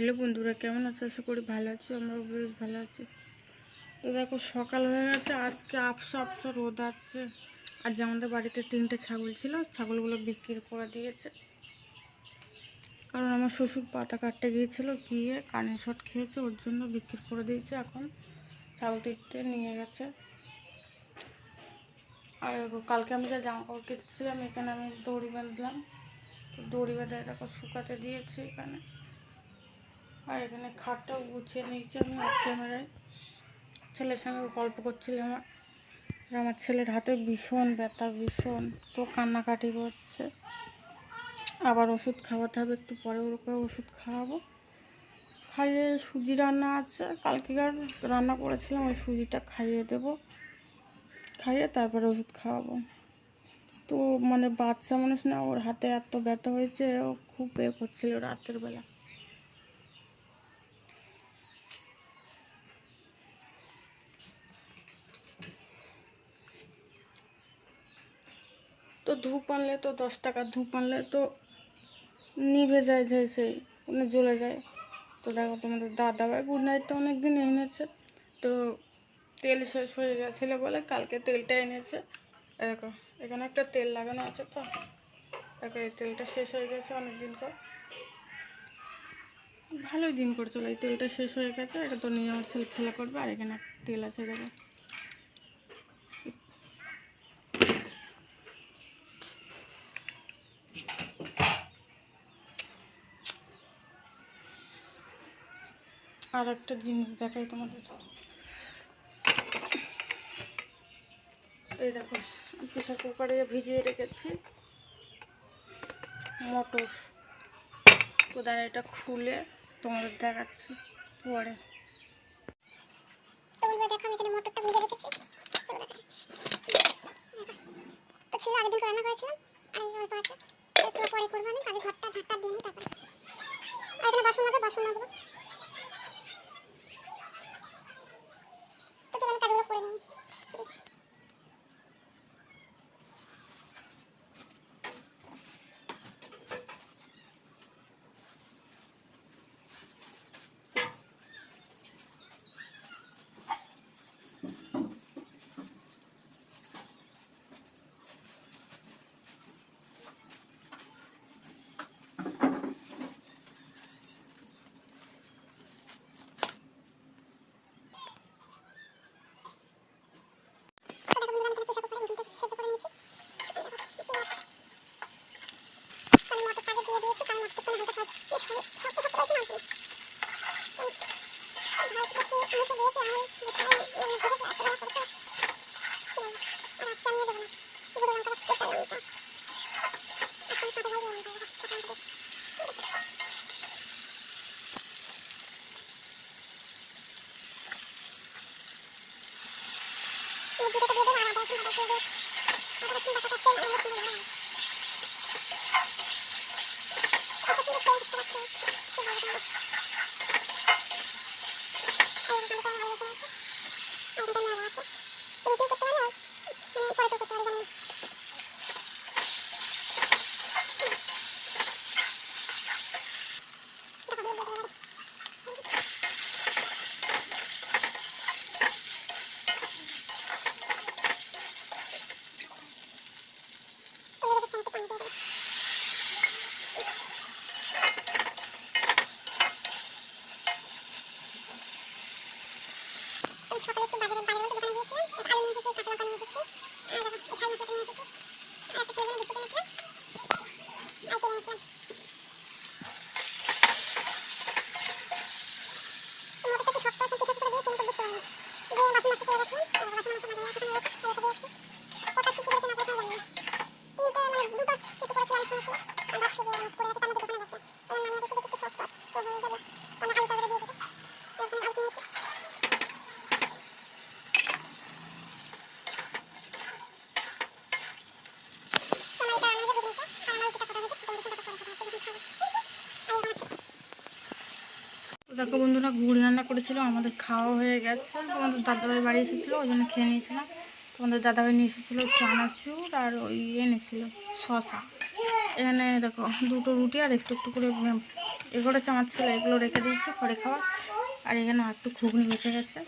Hello বন্ধুরা, কেমন আছো? আশা করি ভালো আছো, আমরাও বেশ ভালো আছি। তো দেখো, সকাল হয়ে গেছে, আজকে আপসা আপসা রোদ আছে আজ আমাদের বাড়িতে তিনটে ছাগল ছিল, ছাগলগুলো বিক্রি করে দিয়েছে। কারণ আমার শ্বশুর পাতা কাটতে গিয়েছিল, গিয়ে কানের শট খেয়েছে, ওর জন্য বিক্রি করে দিয়েছে এখন। ছাগল তিনটে নিয়ে গেছে। আর কালকে আমি যা জামা কাপড় কেটেছিলাম, এখানে আমি দড়ি বাঁধলাম। তো দড়ি বেঁধে দেখো শুকাতে দিয়েছি এখানে। আর এখানে খাটটাও গুছিয়ে নিয়েছি আমি অফ ক্যামেরায় ছেলের সঙ্গে গল্প করছিলাম আমার। আমার ছেলের হাতে ভীষণ ব্যথা, ভীষণ। তো কান্নাকাটি করছে। আবার ওষুধ খাওয়াতে হবে, একটু পরে ওরকে ওষুধ খাওয়াবো। খাইয়ে সুজি রান্না আছে। কালকেকার রান্না করেছিলাম, ওই সুজিটা খাইয়ে দেবো। খাইয়ে তারপরে ওষুধ খাওয়াবো। তো মানে বাচ্চা মানুষ না, ওর হাতে এত ব্যথা হয়েছে, ও খুব এ করছিল রাতের বেলা। তো ধূপ আনলে তো দশ টাকা, ধূপ আনলে তো নিভে যায় যে সেই মানে জ্বলে যায়। তো দেখো তোমাদের দাদা ভাই গুড নাইটটা অনেক দিন এনেছে, তো তেল শেষ হয়ে গেছিল বলে কালকে তেলটা এনেছে। দেখো, এখানে একটা তেল লাগানো আছে তো। দেখো, এই তেলটা শেষ হয়ে গেছে অনেক দিন পর। ভালোই দিন করে চলো এই তেলটা শেষ হয়ে গেছে, এটা তো নিয়ে আমার ছেলে খেলা করবে, আর এখানে তেল আছে দেখো। আর একটা জিনিস দেখাই তোমাদের। এই দেখো প্রেশার কুকারে ভিজিয়ে রেখেছি মটর। তো দাঁড়া এটা খুলে তোমাদের দেখাচ্ছি পরে। তো বন্ধুরা, দেখো আমি ったらいいか。দেখো বন্ধুরা ঘুড়ি রান্না করেছিল, আমাদের খাওয়া হয়ে গেছে। তোমাদের দাদাভাই বাড়ি এসেছিল, ওই জন্য খেয়ে নিয়েছিলাম। তোমাদের দাদাভাই নিয়ে এসেছিল চানাচুর আর ওই এনেছিল শশা এখানে দেখো, দুটো রুটি আর একটু একটু করে এগুলো আমার ছেলে, এগুলো রেখে দিয়েছি পরে খাওয়া। আর এখানে একটু ঘুগনি বেঁচে গেছে,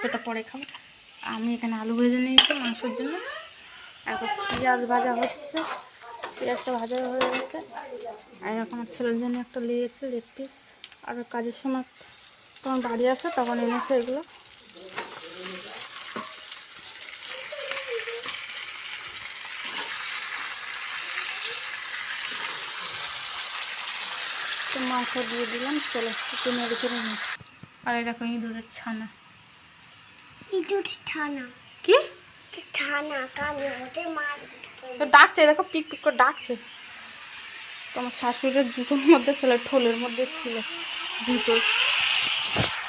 সেটা পরে খাব। আমি এখানে আলু ভেজে নিয়েছি মাংসের জন্য। এখন পেঁয়াজ ভাজা হচ্ছে, পেঁয়াজটা ভাজা হয়ে গেছে। আর এখন আমার ছেলের জন্য একটা নিয়েছে লেগ পিস। আর কাজের সময় তখন বাড়ি আসে তখন এনেছে এগুলো। তো মাংস দিয়ে দিলাম চলো একটু নেড়ে চেড়ে নিই। আর এই দেখো ইঁদুরের ছানা। ইঁদুর ছানা। কি? ছানা কানে ওদের মার তো ডাকছে দেখো পিক পিক করে ডাকছে। তোমার শাশুড়ির জুতোর মধ্যে ছিল, ঠোলের মধ্যে ছিল জুতো।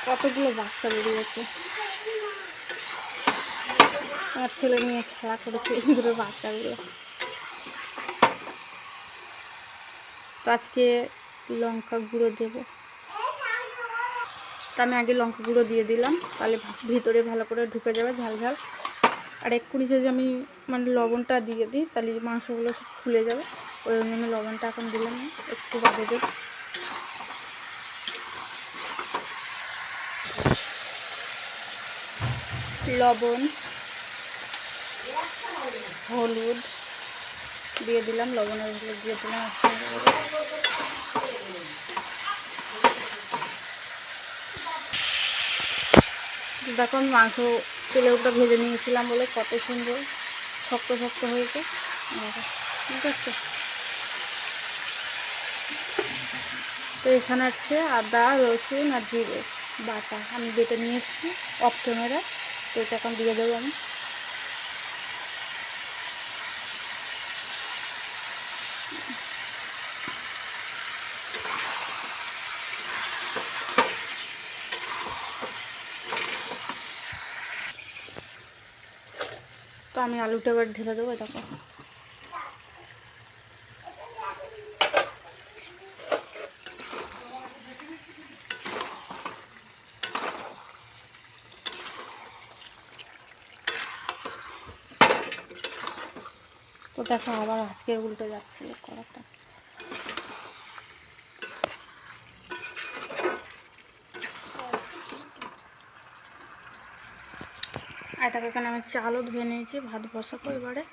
কতগুলো বাচ্চা বেরিয়েছে। আমার ছেলে নিয়ে খেলা করেছে ইঁদুরের বাচ্চাগুলো। তো আজকে লঙ্কা গুঁড়ো দেবো। তা আমি আগে লঙ্কা গুঁড়ো দিয়ে দিলাম, তাহলে ভিতরে ভালো করে ঢুকে যাবে ঝাল ঝাল। আর এক্ষুনি যদি আমি মানে লবণটা দিয়ে দিই, তাহলে মাংসগুলো সব খুলে যাবে। ওই জন্য লবণটা এখন দিলাম একটু বাদে দেব লবণ, হলুদ দিয়ে দিলাম, লবণের হলুদ দিয়ে দিলাম। দেখো আমি মাংস তেলে উপরে ভেজে নিয়েছিলাম বলে কত সুন্দর, শক্ত শক্ত হয়েছে। ঠিক আছে। তো এখানে আছে আদা, রসুন আর জিরে বাটা। আমি বেটে নিয়ে এসেছি ক্যামেরা। তো এটা এখন দিয়ে দেবো আমি। তো আমি আলুটা এবার ঢেলে দেবো দেখো তো দেখো আবার আজকে উল্টে যাচ্ছে কড়াটা আর তাকে এখানে আমি চালও ধুয়ে নিয়েছি ভাত বসাবো এবারে।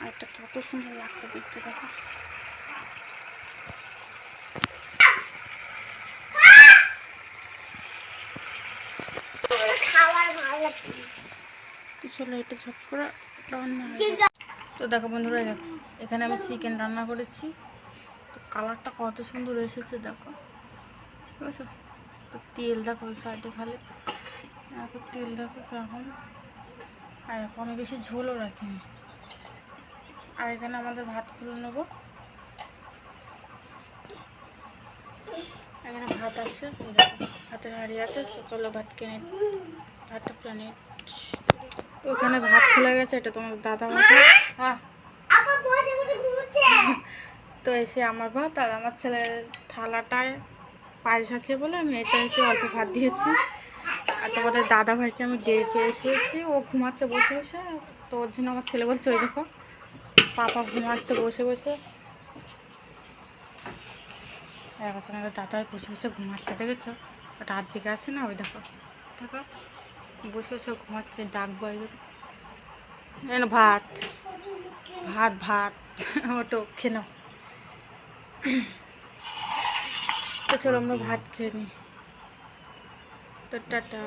আর এটা কত সুন্দর লাগছে দেখতে দেখো। চলো এটা ঝট করে রান্না যাবে। তো দেখো বন্ধুরা, এখানে আমি চিকেন রান্না করেছি। তো কালারটা কত সুন্দর এসেছে দেখো। ঠিক আছে? তো তেল দেখো ওই সাইডে খালি। এখন তেল দেখো কেমন আর আমি বেশি ঝোলও রাখিনি। আর এখানে আমাদের ভাত খুলে নেব। এখানে ভাত আছে। ভাতের হাঁড়ি আছে। চলো ভাত কিনে, ভাতটা প্লেনে ওখানে ভাত খুলে গেছে এটা তোমার দাদা হ্যাঁ। তো এসে আমার ভাত আর আমার ছেলের থালাটায় পায়েস আছে বলে আমি এটা এসে অল্প ভাত দিয়েছি। আর তোমাদের দাদা ভাইকে আমি ডেকে এসেছি ও ঘুমাচ্ছে বসে বসে। তো ওর জন্য আমার ছেলে বলছে ওই দেখো পাপা ঘুমাচ্ছে বসে বসে। এখন দাদা ভাই বসে বসে ঘুমাচ্ছে দেখেছ? রাত জেগে আছে না ওই দেখো। দেখো। বসে বসে ঘুমাচ্ছে, ডাক এই দেখো ভাত। ভাত ভাত। ওটো খেয়ে তো চলো আমরা ভাত খেয়ে নিই। তো টাটা।